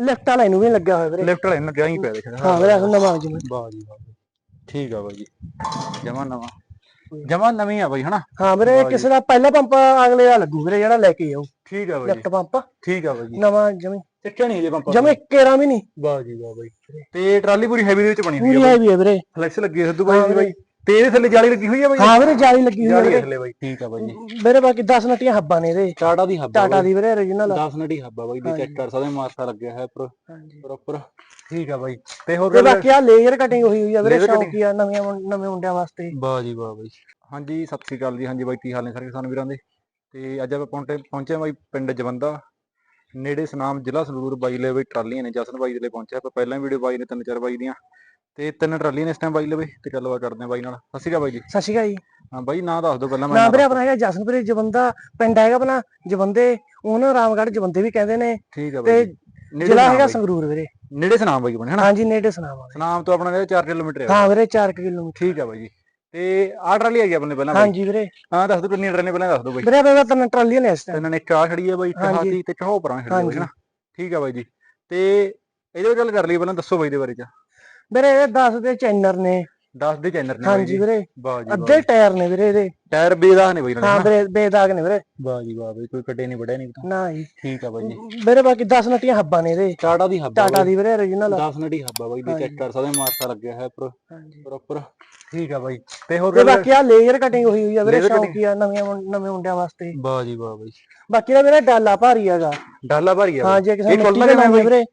Lift ਵਾਲਾ ਇਹਨੂੰ ਵੀ ਨੀ ਲੱਗਿਆ ਹੋਇਆ ਵੀਰੇ। ਲਿਫਟ ਵਾਲੇ ਨੂੰ ਲੱਗਿਆ ਹੀ ਪਿਆ ਦੇਖ ਹਾਂ ਵੀਰੇ ਹੁਣ ਨਵਾਂ ਜਿਵੇਂ ਵਾਹ ਜੀ ਵਾਹ ਜੀ। ਠੀਕ ਆ ਬਾਈ ਜੀ। ਜਮਾ ਨਵਾਂ। ਜਮਾ ਨਵੀਂ ਆ ਬਾਈ ਹਨਾ? ਹਾਂ ਵੀਰੇ। ਕਿਸੇ ਦਾ ਪਹਿਲਾ ਪੰਪ ਅਗਲੇ ਦਾ ਲੱਗੂ ਵੀਰੇ ਜਿਹੜਾ ਲੈ ਕੇ ਆਉ ਠੀਕ ਆ ਬਾਈ ਜੀ। Lift pump. ਠੀਕ ਆ ਬਾਈ ਜੀ। ਨਵਾਂ ਜਮੀ। ਚੱਕਿਆ ਨਹੀਂ ਜੇ ਪੰਪਾ ਜਮੇ ਕੇਰਾ ਵੀ ਨਹੀਂ। ਵਾਹ ਜੀ ਵਾਹ ਬਾਈ। ਤੇ ਟਰਾਲੀ ਪੂਰੀ ਹੈਵੀ ਦੇ ਵਿੱਚ ਬਣੀ ਹੋਈ ਪੂਰੀ ਹੈ ਵੀ ਹੈ ਵੀਰੇ। ਫਲੈਕਸ ਲੱਗੀ ਹੈ ਸਿੱਧੂ ਬਾਈ ਦੀ ਬਾਈ। ਤੇ ਇਹਦੇ ਥੱਲੇ ਜਾਲੀ ਲੱਗੀ ਹੋਈ ਆ ਬਾਈ? ਹਾਂ ਵੀਰੇ ਜਾਲੀ ਲੱਗੀ ਹੋਈ ਹੈ ਜਾਲੀ ਥੱਲੇ ਬਾਈ। ਠੀਕ ਆ ਬਾਈ ਜੀ। ਮੇਰੇ ਬਾਕੀ 10 ਨਟੀਆਂ ਹੱਬਾਂ ਨੇ ਇਹਦੇ। ਟਾਟਾ ਦੀ ਹੱਬਾ ਟਾਟਾ ਦੀ ਵੀਰੇ origignal 10 ਨੜੀ ਹੱਬਾ ਬਾਈ ਦੀ ਚੈੱਕ ਕਰ ਸਕਦੇ ਹੋ, ਮਾਰਕਾ ਲੱਗਿਆ ਹੈ ਹਾਂਜੀ। ਪ੍ਰੋਪਰ ਠੀਕ ਆ ਬਾਈ। ਤੇ ਹੋਰ ਤੇ ਗੱਲ ਬਾਕੀ ਆ ਲੇਜ਼ਰ ਕਟਿੰਗ ਹੋਈ ਹੋਈ ਆ ਵੀਰੇ? ਸ਼ੌਂਕੀ ਆ ਨਵੀਆਂ ਨਵੇਂ ਮੁੰਡਿਆਂ ਵਾਸਤੇ। ਵਾਹ ਜੀ ਵਾਹ ਬਾਈ। ਹਾਂਜੀ ਸਤਿ ਸ੍ਰੀ ਅਕਾਲ ਜੀ। ਹਾਂਜੀ ਬਾਈ ਕੀ ਹਾਲ ਨੇ ਸਾਰੇ ਕਿਸਾਨ ਵੀਰਾਂ ਦੇ? ਤੇ ਅੱਜ ਆਪਾਂ ਪਹੁੰਚੇ ਪਹੁੰਚੇ ਹਾਂ ਬਾਈ ਪਿੰਡ ਜਵੰਦਾ। ਨੇੜੇ ਸਨਾਮ ਜ਼ਿਲ੍ਹਾ ਸੰਗਰੂਰ ਬਾਈ ਲੈ ਬਾਈ ਟਰਾਲੀਆਂ ਨੇ। ਜਸਨ ਬਾਈ ਦੇ ਲਈ ਪਹੁੰਚਿਆ। ਆਪਾਂ ਪਹਿਲਾਂ ਵੀਡੀਓ ਬਾਈ ਨੇ ਤਿੰਨ ਚਾਰ ਬਾਈ ਦੀਆਂ। ਤੇ ਤਿੰਨ ਟਰਾਲੀਆਂ ਨੇ ਇਸ ਟਾਈਮ ਬਾਈ ਲਵੇ ਤੇ ਗੱਲਬਾਤ ਕਰਦੇ ਹਾਂ ਬਾਈ ਨਾਲ। ਸਤਿ ਸ੍ਰੀ ਅਕਾਲ ਬਾਈ ਜੀ। ਸਤਿ ਸ਼੍ਰੀ ਅਕਾਲ ਜੀ। ਹਾਂ ਬਾਈ ਨਾਂ ਦੱਸ ਦਿਓ ਪਹਿਲਾਂ ਮੈਂ ਨਾਮ ਨਾਂ ਵੀਰੇ ਆਪਣਾ ਹੈਗਾ ਜਸਨਪੁਰ ਜਵੰਦਾ ਪਿੰਡ ਹੈਗਾ ਆਪਣਾ ਜਵੰਦੇ ਉਹਨੂੰ ਰਾਮਗੜ੍ਹ ਜਵੰਦੇ ਵੀ ਕਹਿੰਦੇ ਨੇ। ਠੀਕ ਆ ਤੇ ਬਾਈ। ਨੇੜੇ ਜ਼ਿਲ੍ਹਾ ਸਨਾਮ ਹੈਗਾ। ਸੰਗਰੂਰ ਵੀਰੇ। ਨੇੜੇ ਸਨਾਮ ਬਾਈ ਬਣੇ ਹਨਾ? ਹਾਂਜੀ ਨੇੜੇ ਸੁਨਾਵਾ ਸਨਾਮ ਤੋਂ ਆਪਣਾ 4 ਕਿਲੋਮੀਟਰ ਹੈ ਹਾਂ ਵੀਰੇ 4 ਕਿਲੋਮੀਟਰ। ਠੀਕ ਆ ਬਾਈ ਜੀ। ਤੇ ਆਹ ਟਰਾਲੀ ਹੈਗੀ ਆਪਣੇ ਪਹਿਲਾਂ ਹਾਂਜੀ ਵੀਰੇ। ਹਾਂ ਦੱਸ ਦਿਓ ਕਿੰਨੀਆਂ ਟਰਾਲੀਆਂ ਪਹਿਲਾਂ ਦੱਸ ਦਿਓ ਬਾਈ। ਵੀਰੇ ਆਪਣੇ ਤਾਂ ਟਰਾਲੀਆਂ ਨੇ ਇਸ ਤੇ ਟਾਈਮ ਇਹਨਾਂ ਨੇ ਆ ਖੜੀ ਹੈ ਬਾਈ। ਹਾਥੀ ਤੇ ਚਹੋ ਪਰਾਂ ਖੜੀ ਹੈ। ਹਨਾ? ਠੀਕ ਆ ਬਾਈ ਜੀ। ਤੇ ਇਹਦੇ ਵਿੱਚ ਗੱਲ ਕਰ ਲਈ ਪਹਿਲਾਂ ਦੱਸੋ ਬਾਈ ਦੇ ਬਾਰੇ ਚ। ਵੀਰੇ ਇਹ 10 ਦੇ ਚੈਨਰ ਨੇ। 10 ਦੇ ਚੈਨਰ ਨੇ ਹਾਂਜੀ ਵੀਰੇ। ਵਾਹ ਜੀ ਅੱਧੇ ਟਾਇਰ ਨੇ ਵੀਰੇ ਇਹਦੇ। ਟਾਇਰ ਬੇਦਾਗ ਨੇ ਬਾਈ ਹਾਂ ਵੀਰੇ ਬੇਦਾਗ ਨੇ ਵੀਰੇ। ਵਾਹ ਜੀ ਵਾਹ ਬਾਈ ਕੋਈ ਕੱਟੇ ਨਹੀਂ ਵੜਿਆ ਨਹੀਂ। ਨਾ ਜੀ। ਠੀਕ ਆ ਬਾਈ ਜੀ। ਵੀਰੇ ਬਾਕੀ 10 ਨਟੀਆਂ ਹੱਬਾਂ ਨੇ ਇਹਦੇ। ਟਾਟਾ ਦੀ ਹੱਬਾ ਟਾਟਾ ਦੀ ਵੀਰੇ origignal 10 ਨੜੀ ਹੱਬਾ ਬਾਈ ਦੀ ਚੈੱਕ ਕਰ ਸਕਦੇ ਹੋ, ਮਾਰਕਾ ਲੱਗਿਆ ਹੈ ਹਾਂਜੀ। ਪ੍ਰੋਪਰ ਠੀਕ ਆ ਬਾਈ। ਤੇ ਹੋਰ ਤੇ ਗੱਲ ਬਾਕੀ ਆ ਲੇਜ਼ਰ ਕਟਿੰਗ ਹੋਈ ਹੋਈ ਆ ਵੀਰੇ? ਸ਼ੌਂਕੀ ਆ ਨਵੀਆਂ ਮੁੰ- ਨਵੇਂ ਮੁੰਡਿਆਂ ਵਾਸਤੇ। ਵਾਹ ਜੀ ਵਾਹ ਬਾਈ। ਬਾਕੀ ਦਾ ਵੀਰੇ ਡਾਲਾ ਭਾਰੀ ਹੈਗਾ। ਡਾਲਾ ਭਰੀ ਆ ਹਾਂ ਜੇ ਕਿਸੇ ਮਿੱਟੀ ਬਾਈ? ਵੀਰੇ।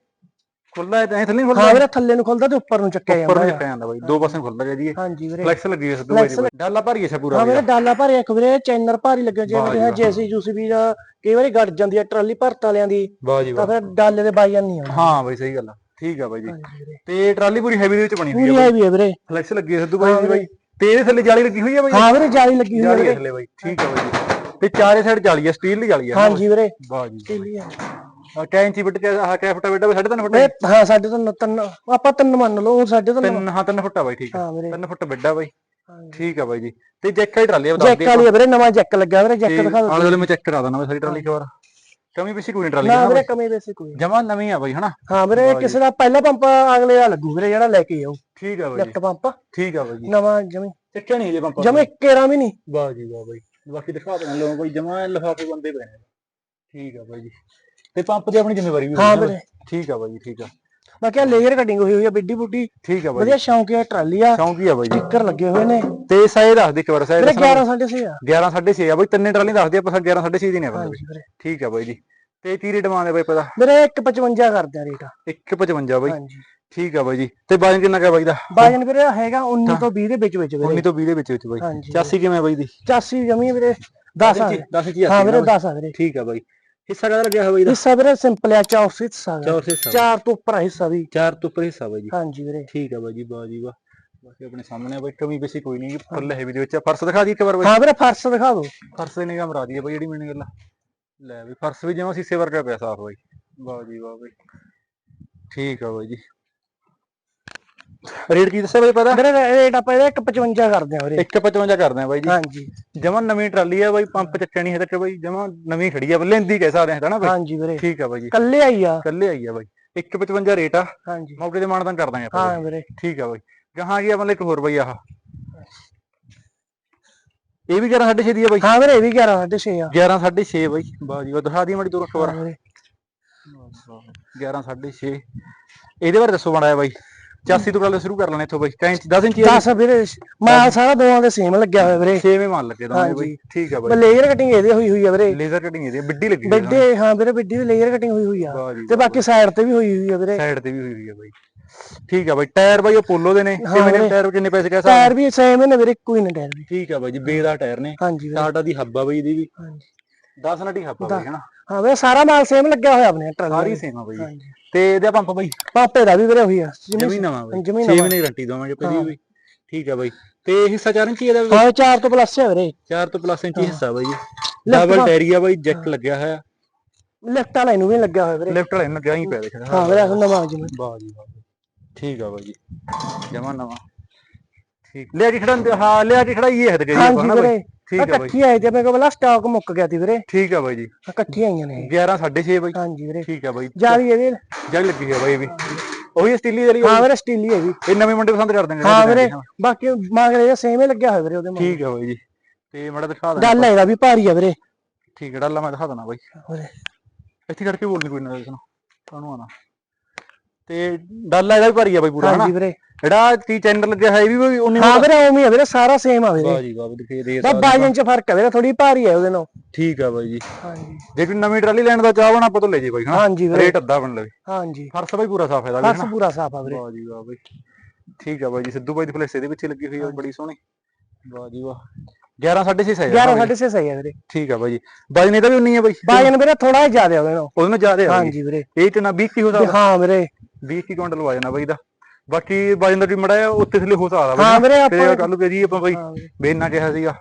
ਖੁੱਲਾ ਹੈ ਤਾਂ ਥੱਲੇ ਨਹੀਂ ਹਾਂ ਖੁੱਲਾ ਵੀਰੇ ਥੱਲੇ ਨੂੰ ਖੁੱਲਦਾ ਤੇ ਉੱਪਰ ਨੂੰ ਚੱਕਿਆ ਉੱਪਰ ਜਾਂਦਾ ਨੂੰ ਹੈ। ਚੱਕਿਆ ਜਾਂਦਾ ਬਾਈ ਦੋ ਪਾਸੇ ਖੁੱਲਦਾ ਗਿਆ ਜੀ ਹਾਂਜੀ ਵੀਰੇ। ਫਲੈਕਸ ਲੱਗੀ ਸਿੱਧੂ ਬਾਈ ਦੀ ਬਾਈ। ਡਾਲਾ ਭਰੀ ਅੱਛਾ ਪੂਰਾ ਹਾਂ ਬਾਈ ਵੀਰੇ ਡਾਲਾ ਭਾਰੀ ਇੱਕ ਵੀਰੇ ਚੈਨਰ ਭਾਰੀ ਲੱਗਿਆ ਜੀ ਜਿਵੇਂ ਵਾਹ। ਜੇਸੀ ਜੂਸੀ ਦਾ ਕਈ ਵਾਰੀ ਗੱਡ ਜਾਂਦੀ ਆ ਟਰਾਲੀ ਭਰਤ ਵਾਲਿਆਂ ਦੀ ਜੀ ਤਾਂ ਫਿਰ ਡਾਲੇ ਦੇ ਬਾਈਆਂ ਨਹੀਂ ਆਉਂਦੇ ਹਾਂ ਬਾਈ ਸਹੀ ਗੱਲ ਆ। ਠੀਕ ਆ ਬਾਈ ਜੀ। ਤੇ ਟਰਾਲੀ ਪੂਰੀ ਹੈਵੀ ਦੇ ਵਿੱਚ ਬਣੀ ਹੋਈ ਪੂਰੀ ਆ ਹੈਵੀ ਹੈ ਵੀਰੇ। ਫਲੈਕਸ ਲੱਗੀ ਹੈ ਸਿੱਧੂ ਬਾਈ ਹਾਂ ਦੀ ਵੀਰੇ। ਬਾਈ ਤੇ ਇਹਦੇ ਥੱਲੇ ਜਾਲੀ ਲੱਗੀ ਹੋਈ ਹੈ ਬਾਈ? ਹਾਂ ਵੀਰੇ ਜਾਲੀ ਲੱਗੀ ਹੋਈ ਹੈ ਹੈ ਵੀਰੇ। ਥੱਲੇ ਬਾਈ। ਠੀਕ ਆ ਬਾਈ ਜੀ। ਤੇ ਚਾਰੇ ਸਾਈਡ ਜਾਲੀ ਹੈ ਸਟੀਲ ਦੀ ਜਾਲੀ ਹੈ ਹਾਂਜੀ ਵੀਰੇ। ਵਾਹ ਜੀ ਹੈ ਆ। ਕੈਂਚੀ ਬਿੱਟ ਕੇ ਆਹ ਕੈ ਫੁੱਟਾ ਬਿੱਟਾ? ਸਾਢੇ ਤਿੰਨ ਫੁੱਟ ਇਹ ਹਾਂ ਸਾਡੇ ਤੋਂ ਤਿੰਨ ਆਪਾਂ ਤਿੰਨ ਮੰਨ ਲਓ ਉਹ ਸਾਡੇ ਤੋਂ ਤਿੰਨ ਹਾਂ ਤਿੰਨ ਫੁੱਟਾ ਬਾਈ ਠੀਕ ਹਾਂ। ਵੀਰੇ। ਤਿੰਨ ਫੁੱਟ ਬਿੱਡਾ ਬਾਈ। ਠੀਕ ਆ ਬਾਈ ਜੀ। ਤੇ ਜੈਕ ਵਾਲੀ ਟਰਾਲੀ ਦੱਸ ਜੈਕ ਵਾਲੀ ਵੀਰੇ ਨਵਾਂ ਜੈਕ ਲੱਗਿਆ ਵੀਰੇ ਜੈਕ ਦਿਖਾ ਦਿਓ। ਆਲੇ ਮੈਂ ਚੈੱਕ ਕਰਾ ਮੈਂ ਸਾਰੀ ਟਰਾਲੀ ਇੱਕ ਵਾਰ। ਕਮੀ ਪਿੱਛੇ ਕੋਈ ਨਹੀਂ ਟਰਾਲੀ ਨਾ ਵੀਰੇ ਕਮੀ ਵੈਸੇ ਕੋਈ। ਜਮਾ ਨਵੀਂ ਆ ਬਾਈ ਹਨਾ? ਹਾਂ ਵੀਰੇ ਕਿਸੇ ਦਾ ਪਹਿਲਾ ਪੰਪ ਅਗਲੇ ਦਾ ਲੱਗੂ ਵੀਰੇ ਜਿਹੜਾ ਲੈ ਕੇ ਆਉ ਠੀਕ ਆ ਬਾਈ ਜੀ। Lift pump. ਠੀਕ ਆ ਬਾਈ ਜੀ। ਨਵਾਂ ਜਮੀ। ਚੱਕਿਆ ਨਹੀਂ ਜੇ ਪੰਪਾ ਜਮੇ ਕੇਰਾ ਵੀ ਨਹੀਂ ਵਾਹ ਜੀ ਵਾਹ ਬਾਈ। ਬਾਕੀ ਦਿਖਾ ਦੇਣਾ ਲੋਕ ਬਾਈ ਜਮਾ ਲਿਫਾਫੇ ਬੰਦੇ ਪਏ ਨੇ। ਠੀਕ ਆ ਬਾਈ ਜੀ। ਤੇ ਪੰਪ ਦੀ ਆਪਣੀ ਜ਼ਿੰਮੇਵਾਰੀ ਵੀ ਹਾਂ ਹੋਊਗੀ ਨਾ ਵੀਰੇ। ਬਾਈ? ਠੀਕ ਆ ਬਾਈ ਜੀ ਠੀਕ ਆ। ਬਾਕੀ ਆ ਲੇਜ਼ਰ ਕਟਿੰਗ ਹੋਈ ਹੋਈ ਆ ਬਿੱਡੀ ਬੁੱਡੀ। ਠੀਕ ਆ ਬਾਈ। ਵਧੀਆ ਸ਼ੌਂਕੀਆ ਟਰਾਲੀ ਆ। ਸ਼ੌਂਕੀ ਆ ਬਾਈ ਜੀ। ਸਟicker ਲੱਗੇ ਹੋਏ ਨੇ। ਤੇ ਸਾਈਜ਼ ਦੱਸ ਦੇ ਇੱਕ ਵਾਰ ਸਾਈਜ਼ ਵੀਰੇ 11 ਸਾਢੇ ਛੇ ਆ। 11 6.5 ਆ ਬਾਈ ਤਿੰਨੇ ਟਰਾਲੀ ਦੱਸ ਦੇ ਆਪਾਂ 11 6.5 ਦੀ ਨੇ ਆਪਣੇ ਹਾਂਜੀ ਵੀਰੇ। ਠੀਕ ਆ ਬਾਈ ਜੀ। ਤੇ ਕੀ ਰੇਟ ਮੰਗਦੇ ਬਾਈ ਪਤਾ ਵੀਰੇ 155 ਕਰਦੇ ਆ ਰੇਟ 155 ਬਾਈ। ਹਾਂਜੀ। ਠੀਕ ਆ ਬਾਈ ਜੀ। ਤੇ ਬਾਜਨ ਕਿੰਨਾ ਕਾ ਬਾਈ ਦਾ? ਬਾਜਨ ਵੀਰੇ ਹੈਗਾ 19 ਤੋਂ 20 ਦੇ ਵਿੱਚ ਵਿੱਚ 19 ਵੀਰੇ ਤੋਂ 20 ਦੇ ਵਿੱਚ ਵਿੱਚ ਬਾਈ। ਹਾਂਜੀ। ਚਾਸੀ ਕਿਵੇਂ ਬਾਈ ਦੀ? 85 ਜਮੀ ਵੀਰੇ 10 ਆ 10 ਜੀ ਹਾਂ ਵੀਰੇ 10 ਆ ਵੀਰੇ। ਠੀਕ ਆ ਬਾਈ। ਹਿੱਸਾ ਕਦ ਲੱਗਿਆ ਹੋਇਆ ਬਾਈ ਦਾ? ਹਿੱਸਾ ਵੀਰੇ ਸਿੰਪਲ ਆ ਚੌਰਸ ਹਿੱਸਾ ਗਾ। ਚਾਰ ਹਿੱਸਾ ਚਾਰ ਤੋਂ ਉੱਪਰ ਆ ਹਿੱਸਾ ਵੀ। ਚਾਰ ਤੋਂ ਉੱਪਰ ਹਿੱਸਾ ਬਾਈ ਜੀ। ਹਾਂਜੀ ਵੀਰੇ। ਠੀਕ ਆ ਬਾਈ ਜੀ ਵਾਹ ਜੀ ਵਾਹ। ਬਾਕੀ ਆਪਣੇ ਸਾਹਮਣੇ ਆ ਬਾਈ ਕਮੀ ਬੇਸੀ ਕੋਈ ਨਹੀਂ ਫੁੱਲ ਹੈਵੀ ਦੇ ਵਿੱਚ ਆ। ਫਰਸ਼ ਦਿਖਾ ਦੀ ਇੱਕ ਵਾਰ ਬਾਈ। ਹਾਂ ਵੀਰੇ ਫਰਸ਼ ਦਿਖਾ ਦਿਓ। ਫਰਸ਼ ਦੇ ਨਿਗਾਹ ਮਰਾ ਦੀ ਬਾਈ ਜਿਹੜੀ ਮੈਨੂੰ ਗੱਲ ਆ। ਲੈ ਵੀ ਫਰਸ਼ ਵੀ ਜਿਵੇਂ ਸੀਸੇ ਵਰਗਾ ਪਿਆ ਸਾਫ਼ ਬਾਈ। ਵਾਹ ਜੀ ਵਾਹ ਬਾਈ। ਠੀਕ ਆ ਬਾਈ ਜੀ। ਰੇਟ ਕੀ ਦੱਸਿਆ ਬਾਈ ਪਤਾ? ਵੀਰੇ ਰੇਟ ਆਪਾਂ ਇਹਦਾ 155 ਕਰਦੇ ਆ ਵੀਰੇ। 155 ਕਰਦੇ ਆ ਬਾਈ ਜੀ। ਹਾਂਜੀ। ਜਮਾਂ ਨਵੀਂ ਟਰਾਲੀ ਆ ਬਾਈ ਪੰਪ ਚੱਕਣੀ ਹੈ ਤੇ ਬਾਈ। ਜਮਾਂ ਨਵੀਂ ਖੜੀ ਆ ਲੈਂਦੀ ਕਹਿ ਸਕਦੇ ਹਾਂ ਨਾ ਬਾਈ? ਹਾਂਜੀ ਵੀਰੇ। ਠੀਕ ਆ ਬਾਈ ਜੀ। ਕੱਲੇ ਆਈ ਆ। ਕੱਲੇ ਆਈ ਆ ਬਾਈ। 155 ਰੇਟ ਆ। ਹਾਂਜੀ। ਮੌਕੇ ਤੇ ਮਾਨਦਾਨ ਕਰ ਦਾਂਗੇ ਆਪਾਂ ਹਾਂ ਵੀਰੇ। ਠੀਕ ਆ ਬਾਈ। ਗਾਹਾਂ ਕੀ ਆ ਮਤਲਬ ਇੱਕ ਹੋਰ ਬਾਈ ਆਹ। ਇਹ ਵੀ 11 6.5 ਦੀ ਆ ਬਾਈ। ਹਾਂ ਵੀਰੇ ਇਹ ਵੀ 11 ਸਾਢੇ ਛੇ ਆ। 11 6.5 ਬਾਈ। ਵਾਹ ਜੀ ਵਾਹ ਦਿਖਾ ਦੀ ਮਾੜੀ ਦੂਰ ਖਬਰ ਵੀਰੇ। 11 6.5 ਇਹਦੇ ਬਾਰੇ ਦੱਸੋ ਜਿਹਾ ਬਾਈ। 84 ਤੋਂ ਗੱਲ ਸ਼ੁਰੂ ਕਰ ਲੈਣੇ ਇੱਥੋਂ ਬਾਈ 10 10 ਇੰਚੀ 10 ਵੀਰੇ ਮਾਲ ਸਾਰਾ ਦੋਵਾਂ ਦੇ ਸੇਮ ਲੱਗਿਆ ਹੋਇਆ ਵੀਰੇ। ਛੇਵੇਂ ਮੰਨ ਲੱਗੇ ਦੋਵੇਂ ਬਾਈ। ਠੀਕ ਆ ਬਾਈ। ਲੇਜ਼ਰ ਕਟਿੰਗ ਇਹਦੇ ਹੋਈ ਹੋਈ ਆ ਵੀਰੇ। ਲੇਜ਼ਰ ਕਟਿੰਗ ਇਹਦੀ ਆ, ਬਿੱਡੀ ਲੱਗੀ ਆ ਬਿੱਡੇ ਹਾਂ ਵੀਰੇ ਬਿੱਡੀ ਦੀ ਲੇਜ਼ਰ ਕਟਿੰਗ ਹੋਈ ਹੋਈ ਆ। ਤੇ ਬਾਕੀ ਸਾਈਡ ਤੇ ਵੀ ਹੋਈ ਹੋਈ ਆ ਵੀਰੇ। ਸਾਈਡ ਤੇ ਵੀ ਹੋਈ ਹੋਈ ਆ ਬਾਈ। ਠੀਕ ਆ ਬਾਈ ਟਾਇਰ ਬਾਈ ਉਹ ਪੋਲੋ ਦੇ ਨੇ। ਕਿਵੇਂ ਨੇ। ਟਾਇਰ ਕਿੰਨੇ ਪੈਸੇ ਕਹਿ ਟਾਇਰ ਵੀ ਸੇਮ ਨੇ ਵੀਰੇ ਇੱਕੋ ਹੀ ਨੇ ਟਾਇਰ ਵੀ। ਠੀਕ ਆ ਬਾਈ ਜੀ ਬੇਦਾ ਟਾਇਰ ਨੇ। ਟਾਟਾ ਦੀ ਹੱਬਾ ਬਾਈ ਇਹਦੀ ਵੀ। ਹਾਂਜੀ। 10 ਨਟੀ ਹੱਬਾ ਬਾਈ ਹਨਾ? ਹਾਂ ਵੀਰੇ ਸਾਰਾ ਮਾਲ ਸੇਮ ਲੱਗਿਆ ਹੋਇਆ ਆਪਣੇ ਟਰਾਲੀ ਸਾਰੀ ਸੇਮ ਆ ਬਾਈ। ਤੇ ਇਹਦਾ ਪੰਪ ਬਾਈ ਪਾਪੇ ਦਾ ਵੀ ਵੀਰੇ ਹੋਈ ਆ। ਜਮੀ ਨਵਾਂ ਬਾਈ। ਜਮੀ 6 ਨਵਾਂ। ਮਹੀਨੇ ਗਾਰੰਟੀ ਦਵਾਂਗੇ ਪਈ ਵੀ। ਠੀਕ ਆ ਬਾਈ। ਤੇ ਹਿੱਸਾ 4 ਇੰਚੀ ਇਹਦਾ ਵੀ? ਹਾਂ 4 ਤੋਂ ਪਲੱਸ ਆ ਵੀਰੇ। 4 ਤੋਂ ਪਲੱਸ ਇੰਚੀ ਹਿੱਸਾ ਬਾਈ। ਜੀ ਡਬਲ ਵਾ- ਟੈਰੀਆ ਬਾਈ ਜੈਕ ਲੱਗਿਆ ਹੋਇਆ। ਲਿਫਟ ਵਾਲਾ ਇਹਨੂੰ ਵੀ ਲੱਗਿਆ ਹੋਇਆ ਵੀਰੇ। ਲੈਫਟ ਵਾਲੇ ਨੂੰ ਲੱਗਿਆ ਹੀ ਪਿਆ ਦੇਖ ਹਾਂ ਵੀਰੇ ਹੁਣ ਨਵਾਂ ਜਿਵੇਂ ਵਾਹ ਜੀ ਵਾਹ ਠੀਕ ਆ ਬਾਈ। ਜੀ ਜਮਾ ਨਵਾਂ। ਠੀਕ। ਲਿਆ ਕੇ ਖੜਾ ਹਾਂ ਲਿਆ ਕੇ ਖੜਾ ਇਹ ਹੈ ਤੇ ਗਈ ਹਾਂਜੀ ਵੀਰੇ। ਠੀਕ ਆ ਬਾਈ। ਇਕੱਠੀ ਆਏ ਤੇ ਮੇਰੇ ਕੋਲ ਪਹਿਲਾਂ ਸਟਾਕ ਮੁੱਕ ਗਿਆ ਸੀ ਵੀਰੇ। ਠੀਕ ਆ ਬਾਈ ਜੀ। ਇਕੱਠੀ ਆਈਆਂ ਨੇ। 11 6.5 ਬਾਈ। ਹਾਂਜੀ ਵੀਰੇ। ਠੀਕ ਆ ਬਾਈ। ਜਿਆਦੀ ਇਹਦੇ। ਜਗ ਲੱਗੀ ਹੈ ਬਾਈ ਇਹ ਵੀ। ਉਹੀ ਸਟੀਲੀ ਵਾਲੀ ਹਾਂ ਵੀਰੇ ਸਟੀਲੀ ਹੈ ਵੀ। ਇਹ ਨਵੇਂ ਮੁੰਡੇ ਪਸੰਦ ਕਰਦੇ ਨੇ ਹਾਂ ਵੀਰੇ ਬਾਕੀ ਮਾਗਰੇ ਸੇਮ ਹੀ ਲੱਗਿਆ ਹੋਇਆ ਵੀਰੇ ਉਹਦੇ ਮਗਰ ਠੀਕ ਆ ਬਾਈ ਜੀ। ਤੇ ਮੜਾ ਦਿਖਾ ਦੇਣਾ ਗੱਲ ਇਹਦਾ ਵੀ ਭਾਰੀ ਆ ਵੀਰੇ। ਠੀਕ ਹੈ ਡਾਲਾ ਮੈਂ ਦਿਖਾ ਦੇਣਾ ਬਾਈ। ਵੀਰੇ ਇੱਥੇ ਕਰਕੇ ਬੋਲਣੀ ਕੋਈ ਨਾ ਇਸ ਨੂੰ ਕਾਹਨੂੰ ਆਣਾ ਤੇ ਡਾਲਾ ਇਹਦਾ ਵੀ ਭਾਰੀ ਆ ਬਾਈ ਪੂਰਾ ਹਨਾ? ਹਾਂਜੀ ਵੀਰੇ। ਜਿਹੜਾ ਕੀ ਚੈਨਲ ਲੱਗਿਆ ਹੈ ਇਹ ਵੀ ਬਾਈ ਉਨੀ ਹਾਂ ਵੀਰੇ ਉਵੇਂ ਹੀ ਆ ਵੀਰੇ ਸਾਰਾ ਸੇਮ ਆ ਵੀਰੇ। ਵਾਹ ਜੀ ਵਾਹ ਦਿਖੇ ਦੇ ਬਸ 22 ਇੰਚ ਫ਼ਰਕ ਹੈ ਵੀਰੇ ਥੋੜੀ ਭਾਰੀ ਹੈ ਉਹਦੇ ਨਾਲ। ਠੀਕ ਆ ਬਾਈ ਜੀ। ਹਾਂਜੀ। ਜੇ ਕੋਈ ਨਵੀਂ ਟਰਾਲੀ ਲੈਣ ਦਾ ਚਾਹ ਬਣਾ ਆਪਾਂ ਤੋਂ ਲੈ ਜੀ ਬਾਈ ਹਨਾ? ਹਾਂਜੀ ਵੀਰੇ। ਰੇਟ ਅੱਧਾ ਬਣ ਲਵੇ। ਹਾਂਜੀ। ਫਰਸ਼ ਬਾਈ ਪੂਰਾ ਸਾਫ਼ ਹੈ ਦਾ ਫਰਸ਼ ਪੂਰਾ ਸਾਫ਼ ਆ ਵੀਰੇ। ਵਾਹ ਜੀ ਵਾਹ ਬਾਈ। ਠੀਕ ਆ ਬਾਈ ਜੀ ਸਿੱਧੂ ਬਾਈ ਦੀ ਫਲੈਸ ਇਹਦੇ ਪਿੱਛੇ ਲੱਗੀ ਹੋਈ ਆ ਬੜੀ ਸੋਹਣੀ। ਵਾਹ ਜੀ ਵਾਹ। 11 6.5 ਹੈ 11 6.5 ਸਹੀ ਹੈ ਵੀਰੇ। ਠੀਕ ਆ ਬਾਈ ਜੀ। ਬਾਈ ਨੇ ਤਾਂ ਵੀ ਉਨੀ ਹੈ ਬਾਈ। ਬਾਜਨ ਵੀਰੇ ਥੋੜਾ ਜ਼ਿਆਦਾ ਉਹਦੇ ਨਾਲ। ਉਹਦੇ ਨਾਲ ਜ਼ਿਆਦਾ ਆ। ਹਾਂਜੀ ਵੀਰੇ। ਇਹ ਤੇ ਨਾ 20 ਕੀ ਹੋ ਸਕਦਾ। ਹਾਂ ਵੀਰੇ। 20 ਕੀ ਕੁਇੰਟਲ ਵਾ ਜਾਣਾ ਬਾਈ ਦਾ। ਬਾਕੀ ਵਜਨ ਦਾ ਵੀ ਮੜਾ ਆ ਉੱਤੇ ਥੱਲੇ ਹੋ ਸਕਦਾ ਹਾਂ ਵੀਰੇ ਤੇ ਆਪਾਂ ਕੱਲ ਨੂੰ ਕਹੀ ਆਪਾਂ ਬਾਈ ਹਾਂ ਵੀਰੇ। ਬੇਨਾ ਕਿਹਾ ਸੀਗਾ।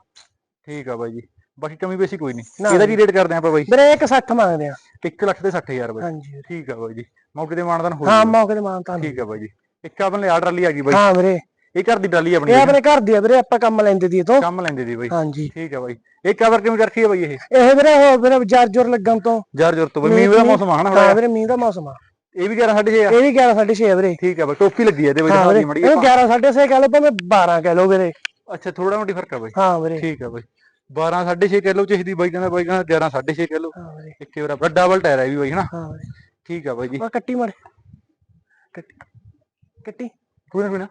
ਠੀਕ ਆ ਬਾਈ ਜੀ। ਬਾਕੀ ਕਮੀ ਬੇਸੀ ਕੋਈ ਨਹੀਂ। ਇਹਦਾ ਕੀ ਰੇਟ ਕਰਦੇ ਆਪਾਂ ਬਾਈ? ਵੀਰੇ 160 ਮੰਗਦੇ ਆ। 1 ਲੱਖ ਤੇ 60000 ਬਾਈ। ਹਾਂਜੀ। ਠੀਕ ਆ ਬਾਈ ਜੀ। ਮੌਕੇ ਤੇ ਮਾਨਦਾਨ ਹੋ ਹਾਂ। ਮੌਕੇ ਤੇ ਮਾਨਤਾ ਠੀਕ ਆ ਬਾਈ ਜੀ। ਇੱਕ ਆਪਣੇ ਆਰਡਰ ਲਈ ਆ ਗਈ ਬਾਈ। ਹਾਂ ਵੀਰੇ। ਇਹ ਘਰ ਦੀ ਡਾਲੀ ਆਪਣੀ ਇਹ ਆਪਣੇ ਘਰ ਦੀ ਆ ਵੀਰੇ ਆਪਾਂ ਕੰਮ ਲੈਂਦੇ ਦੀ ਤੋਂ ਕੰਮ ਲੈਂਦੇ ਦੀ ਬਾਈ। ਹਾਂਜੀ। ਠੀਕ ਆ ਬਾਈ। ਇਹ ਕਵਰ ਕਿਵੇਂ ਰੱਖੀ ਆ ਬਾਈ ਇਹ? ਇਹ ਵੀਰੇ ਉਹ ਵੀਰੇ ਜਰ ਜੁਰ ਲੱਗਣ ਤੋਂ। ਜਰ ਜਰ ਤੋਂ ਬਾਈ। ਮੀਂਹ ਦਾ ਮੌਸਮ ਆ ਨਾ ਹਾਂ ਵੀਰੇ ਮੀਂਹ ਦਾ ਮੌਸਮ ਆ। ਇਹ ਵੀ 11 6.5 ਆ? ਇਹ ਵੀ 11 6.5 ਵੀਰੇ। ਠੀਕ ਆ ਬਾਈ ਟੋਪੀ ਲੱਗੀ ਆ ਇਹਦੇ ਵਿੱਚ ਹਾਂ ਦੀ ਮੜੀ ਇਹ 11 6.5 ਕਹਿ ਲਓ ਭਾਵੇਂ 12 ਕਹਿ ਲਓ ਵੀਰੇ। ਅੱਛਾ ਥੋੜਾ ਮੋਟੀ ਫ਼ਰਕ ਆ ਬਾਈ। ਹਾਂ ਵੀਰੇ। ਠੀਕ ਆ ਬਾਈ। 12 6.5 ਕਿਲੋ ਚਾਹੀਦੀ ਬਾਈ ਕਹਿੰਦਾ ਬਾਈ ਕਹਿੰਦਾ 11 6.5 ਕਿਲੋ ਹਾਂ ਵੀਰੇ। ਇੱਕੇ ਵਾਰ ਡਬਲ ਟਾਇਰ ਹੈ ਵੀ ਬਾਈ ਹਨਾ? ਹਾਂ ਵੀਰੇ। ਠੀਕ ਆ ਬਾਈ ਜੀ। ਕੱਟੀ ਮੜ। ਕੱਟੀ ਕੱਟੀ। ਕੋਈ ਨਾ ਕੋਈ ਨਾ।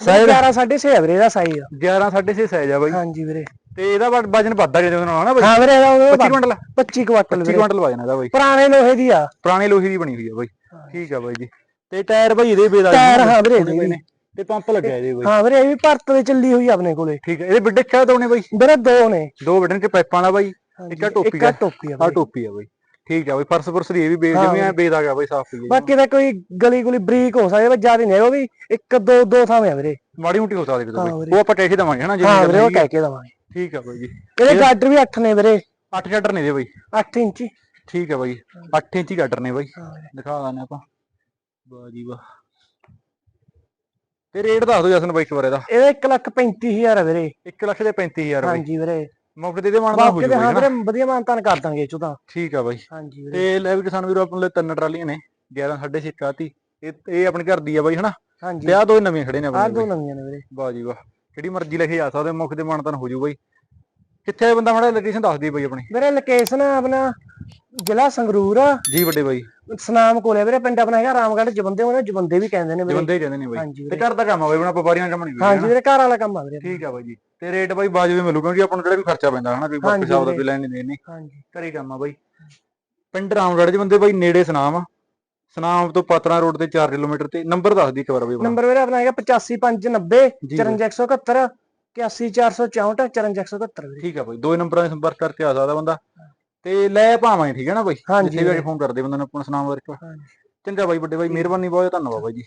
ਸਾਈਜ਼ 11 6.5 ਵੀਰੇ ਇਹਦਾ ਸਾਈਜ਼ 11 6.5 ਸਾਈਜ਼ ਆ ਬਾਈ। ਹਾਂਜੀ ਵੀਰੇ। ਤੇ ਇਹਦਾ ਵਜਨ ਵੱਧਦਾ ਜਿਹਦੇ ਨਾਲ ਹਨਾ ਬਾਈ। ਹਾਂ ਵੀਰੇ ਇਹਦਾ 25 ਉਹਦਾ ਕੁਇੰਟਲ 25 ਕੁਆਟਲ 25 ਵੀਰੇ। ਕੁਇੰਟਲ ਵਜਨ ਇਹਦਾ ਬਾਈ। ਪੁਰਾਣੇ ਲੋਹੇ ਦੀ ਆ। ਪੁਰਾਣੇ ਲੋਹੇ ਦੀ ਬਣੀ ਹੋਈ ਆ ਬਾਈ। ਠੀਕ ਆ ਬਾਈ ਜੀ। ਤੇ ਟਾਇਰ ਬਾਈ ਇਹਦੇ ਬੇਦਾ ਟਾਇਰ ਹਾਂ ਵੀਰੇ ਇਹਦੇ। ਤੇ ਪੰਪ ਲੱਗਿਆ ਇਹਦੇ ਬਾਈ। ਹਾਂ ਵੀਰੇ ਇਹ ਵੀ ਭਰਤ ਦੇ ਚੱਲੀ ਹੋਈ ਆ ਆਪਣੇ ਕੋਲੇ। ਠੀਕ ਹੈ ਇਹਦੇ ਬਿੱਡੇ ਕਿਹੜਾ ਦੋਨੇ ਬਾਈ। ਵੀਰੇ ਦੋ ਨੇ। ਦੋ ਬਿੱਡਨ ਕੇ ਪਾਈਪਾਂ ਵਾਲਾ ਬਾਈ। ਇੱਕ ਟੋਪੀ ਇੱਕ ਦਾ। ਟੋਪੀ ਆ ਆ ਵੀਰੇ। ਟੋਪੀ ਆ ਬਾਈ। ਠੀਕ ਆ ਬਾਈ। ਫਰਸ ਫਰਸ ਦੀ ਇਹ ਵੀ ਹਾਂ। ਜਿਵੇਂ ਬੇਦ ਆ ਗਿਆ ਬਾਈ ਸਾਫ਼ ਪਈ ਬਾਕੀ ਤਾਂ ਕੋਈ ਗਲੀ ਗੁਲੀ ਬਰੀਕ ਹੋ ਸਕਦੀ ਹੈ ਜ਼ਿਆਦਾ ਨਹੀਂ ਹੈ ਉਹ ਵੀ। ਇੱਕ ਦੋ ਦੋ ਥਾਵੇਂ ਆ ਵੀਰੇ। ਮਾੜੀ ਮੋਟੀ ਹੋ ਸਕਦੀ ਬਾਈ। ਉਹ ਆਪਾਂ ਕਹਿ ਕੇ ਦਵਾਂਗੇ ਹਨਾ ਹਾਂ ਵੀਰੇ ਉਹ ਜਿਵੇਂ ਕਹਿ ਕੇ ਦਵਾਂਗੇ। ਠੀਕ ਆ ਬਾਈ ਜੀ। ਇਹਦੇ ਗਾਡਰ ਵੀ 8 ਨੇ ਵੀਰੇ। 8 ਸ਼ਟਰ ਨੇ ਦੇ ਬਾਈ। 8 ਇੰਚੀ ਠੀਕ ਆ ਬਾਈ 8 ਇੰਚੀ ਗਾਡਰ ਨੇ ਬਾਈ। ਹਾਂ। ਦਿਖਾ ਦਾਂ ਆਪਾਂ। ਵਾਹ ਜੀ ਵਾਹ। ਤੇ ਰੇਟ ਦੱਸ ਦਿਓ ਜਸਨ ਬਾਈ ਇੱਕ ਵਾਰ ਇਹਦਾ। ਇਹਦਾ 1 ਲੱਖ 35000 ਹੈ ਵੀਰੇ। 1 ਲੱਖ ਦੇ 35000 ਬਾਈ। ਹਾਂਜੀ ਵੀਰੇ। ਮੌਕੇ ਤੇ ਇਹਦੇ ਮਾਨਦਾਨ ਹੋ ਜੂਗਾ ਹਾਂ ਵੀਰੇ ਵਧੀਆ ਮਾਨਤਾਨ ਕਰ ਦਾਂਗੇ ਚੋਂ ਤਾਂ। ਠੀਕ ਆ ਬਾਈ। ਹਾਂਜੀ ਵੀਰੇ। ਤੇ ਲੈ ਵੀ ਕਿਸਾਨ ਵੀਰੋ ਆਪਣੇ ਲਈ ਤਿੰਨ ਟਰਾਲੀਆਂ ਨੇ 11 6.5 ਕਾਤੀ ਇਹ ਇਹ ਆਪਣੇ ਘਰ ਦੀ ਆ ਬਾਈ ਹਨਾ? ਹਾਂਜੀ। ਆ ਦੋ ਨਵੀਆਂ ਖੜੇ ਨੇ ਆਪਣੇ ਦੋ ਕੋਲ। ਨਵੀਆਂ ਨੇ ਵੀਰੇ। ਵਾਹ ਜੀ ਵਾਹ। ਜਿਹੜੀ ਮਰਜ਼ੀ ਲੈ ਕੇ ਜਾ ਸਕਦੇ ਹੋ, ਮੌਕੇ ਤੇ ਮਾਨਦਾਨ ਹੋ ਜੂ ਬਾਈ। ਕਿੱਥੇ ਆ ਬੰਦਾ ਮਾੜਾ ਲੋਕੇਸ਼ਨ ਦੱਸ ਦੀ ਬਾਈ ਆਪਣੀ। ਵੀਰੇ ਲੋਕੇਸ਼ਨ ਆਪਣਾ ਜ਼ਿਲ੍ਹਾ ਸੰਗਰੂਰ। ਆ ਜੀ ਵੱਡੇ ਬਾਈ। ਸਨਾਮ ਕੋਲੇ ਵੀਰੇ ਪਿੰਡ ਆਪਣਾ ਹੈਗਾ ਰਾਮਗੜ੍ਹ ਜਬੰਦੇ ਉਹਨੇ ਜਬੰਦੇ ਵੀ ਕਹਿੰਦੇ ਨੇ ਵੀਰੇ। ਜਵੰਦੇ ਹੀ ਕਹਿੰਦੇ ਨੇ ਬਾਈ। ਹਾਂਜੀ ਤੇ ਵੀਰੇ ਘਰ ਦਾ ਕੰਮ ਆ ਬਾਈ ਬਣਾ ਵਪਾਰੀਆਂ ਕੰਮ ਨਹੀਂ ਹਾਂਜੀ ਵੀਰੇ ਘਰ ਵਾਲਾ ਕੰਮ ਆ ਵੀਰੇ। ਠੀਕ ਆ ਬਾਈ ਜੀ। ਤੇ ਰੇਟ ਬਾਈ ਬਾਜਵੇ ਮਿਲੂ ਕਿਉਂਕਿ ਆਪਾਂ ਨੂੰ ਜਿਹੜਾ ਵੀ ਖਰਚਾ ਪੈਂਦਾ ਹਨਾ ਕੋਈ ਹਾਂਜੀ ਵਰਕਸ਼ਾਪ ਦਾ ਵੀਰੇ। ਵੀ ਲੈਣ ਨਹੀਂ। ਦੇਣੀ ਹਾਂਜੀ। ਘਰੇ ਕੰਮ ਆ ਬਾਈ। ਪਿੰਡ ਰਾਮਗੜ੍ਹ ਦੇ ਬੰਦੇ ਬਾਈ ਨੇੜੇ ਸਨਾਮ ਆ। ਸਨਾਮ ਤੋਂ ਪਾਤਰਾ ਰੋਡ ਤੇ 4 ਕਿਲੋਮੀਟਰ ਤੇ ਨੰਬਰ ਦੱਸ ਦੀ ਇੱਕ ਵਾਰ ਬਾਈ ਆਪਣਾ। ਨੰਬਰ ਵੀਰੇ ਆਪਣਾ ਹੈਗਾ 85590 ਜੀ ਬਾਈ। 54171 81464 54171 ਵੀਰੇ ਠੀਕ ਆ ਬਾਈ ਦੋ ਨੰਬਰਾਂ 'ਤੇ ਸੰਪਰਕ ਕਰਕੇ ਆ ਸਕਦਾ ਬੰਦਾ ਤੇ ਲੈ ਭਾਵਾਂ ਠੀਕ ਹੈ ਨਾ ਬਾਈ ਹਾਂਜੀ ਜਿੱਥੇ ਵੀ ਆ ਕੇ ਵੀਰੇ। ਫੋਨ ਕਰਦੇ ਬੰਦੇ ਨੂੰ ਆਪਣਾ ਸੁਨਾਮ ਵਰਕ ਹਾਂਜੀ। ਚੰਗਾ ਬਾਈ ਵੱਡੇ ਬਾਈ ਮਿਹਰਬਾਨੀ ਬਹੁਤ ਧੰਨਵਾਦ ਬਾਈ ਜੀ